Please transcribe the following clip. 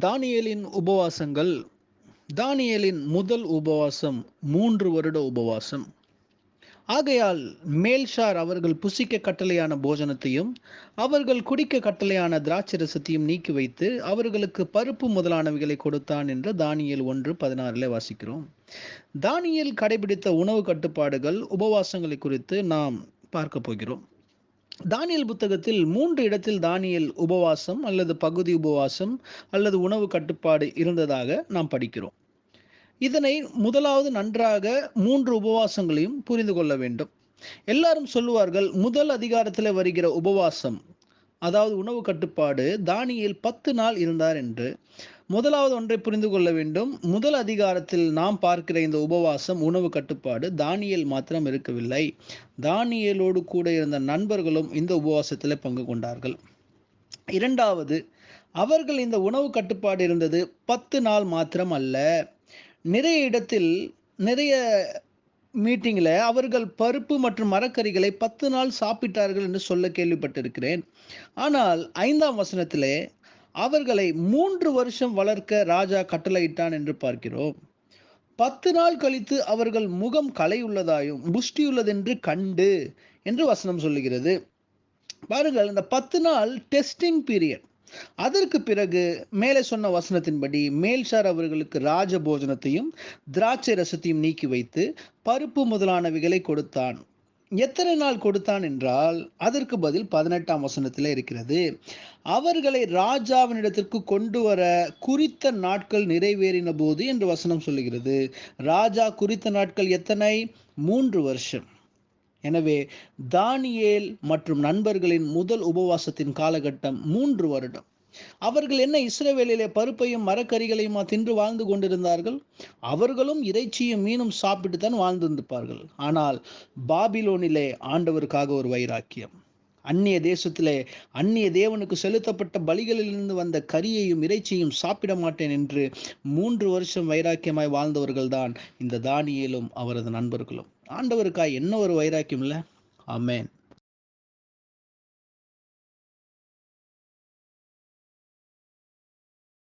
தானியலின் உபவாசங்கள் தானியலின் முதல் உபவாசம் மூன்று வருட உபவாசம். ஆகையால் மேல்ஷார் அவர்கள் புசிக்க கட்டளையான போஜனத்தையும் அவர்கள் குடிக்க கட்டளையான திராட்சரசத்தையும் நீக்கி வைத்து அவர்களுக்கு பருப்பு முதலானவைகளை கொடுத்தான் என்று தானியல் ஒன்று பதினாறில் வாசிக்கிறோம். தானியல் கடைபிடித்த உணவு கட்டுப்பாடுகள் உபவாசங்களை குறித்து நாம் பார்க்க போகிறோம். தானியல் புத்தகத்தில் மூன்று இடத்தில் தானியல் உபவாசம் அல்லது பகுதி உபவாசம் அல்லது உணவு கட்டுப்பாடு இருந்ததாக நாம் படிக்கிறோம். இதனை முதலாவது நன்றாக மூன்று உபவாசங்களையும் புரிந்து கொள்ள வேண்டும். எல்லாரும் சொல்லுவார்கள் முதல் அதிகாரத்தில் வருகிற உபவாசம் அதாவது உணவு கட்டுப்பாடு தானியல் பத்து நாள் இருந்தார் என்று. முதலாவது ஒன்றை புரிந்து கொள்ள வேண்டும். முதல் அதிகாரத்தில் நாம் பார்க்கிற இந்த உபவாசம் உணவு கட்டுப்பாடு தானியல் மாத்திரம் இருக்கவில்லை. தானியலோடு கூட இருந்த நண்பர்களும் இந்த உபவாசத்தில் பங்கு கொண்டார்கள். இரண்டாவது அவர்கள் இந்த உணவு கட்டுப்பாடு இருந்தது பத்து நாள் மாத்திரம் அல்ல. நிறைய இடத்தில் நிறைய மீட்டிங்கில் அவர்கள் பருப்பு மற்றும் மரக்கறிகளை பத்து நாள் சாப்பிட்டார்கள் என்று சொல்ல கேள்விப்பட்டிருக்கிறேன். ஆனால் ஐந்தாம் வசனத்திலே அவர்களை மூன்று வருஷம் வளர்க்க ராஜா கட்டளையிட்டான் என்று பார்க்கிறோம். பத்து நாள் கழித்து அவர்கள் முகம் கலையுள்ளதாயும் புஷ்டியுள்ளதென்று கண்டு என்று வசனம் சொல்லுகிறது. பாருங்கள் இந்த பத்து நாள் டெஸ்டிங் பீரியட் அதற்கு பிறகு மேலே சொன்ன வசனத்தின்படி மேல்ஷார் அவர்களுக்கு ராஜ போஜனத்தையும் திராட்சை ரசத்தையும் நீக்கி வைத்து பருப்பு முதலானவைகளை கொடுத்தான். எத்தனை நாள் கொடுத்தான் என்றால் அதற்கு பதில் பதினெட்டாம் வசனத்தில் இருக்கிறது. அவர்களை ராஜாவினிடத்திற்கு கொண்டு வர குறித்த நாட்கள் நிறைவேறின போது என்று வசனம் சொல்லுகிறது. ராஜா குறித்த நாட்கள் எத்தனை? மூன்று வருஷம். எனவே தானியேல் மற்றும் நண்பர்களின் முதல் உபவாசத்தின் காலகட்டம் மூன்று வருடம். அவர்கள் என்ன இஸ்ரேவேலிலே பருப்பையும் மரக்கறிகளையுமா தின்று வாழ்ந்து கொண்டிருந்தார்கள்? அவர்களும் இறைச்சியும் மீனும் சாப்பிட்டு தான் வாழ்ந்திருந்திருப்பார்கள். ஆனால் பாபிலோனிலே ஆண்டவருக்காக ஒரு வைராக்கியம். அந்நிய தேசத்திலே அந்நிய தேவனுக்கு செலுத்தப்பட்ட பலிகளிலிருந்து வந்த கரியையும் இறைச்சியும் சாப்பிட மாட்டேன் என்று மூன்று வருஷம் வைராக்கியமாய் வாழ்ந்தவர்கள்தான் இந்த தானியலும் அவரது நண்பர்களும். ஆண்டவருக்காய் என்ன ஒரு வைராக்கியம் இல்லை? ஆமேன்.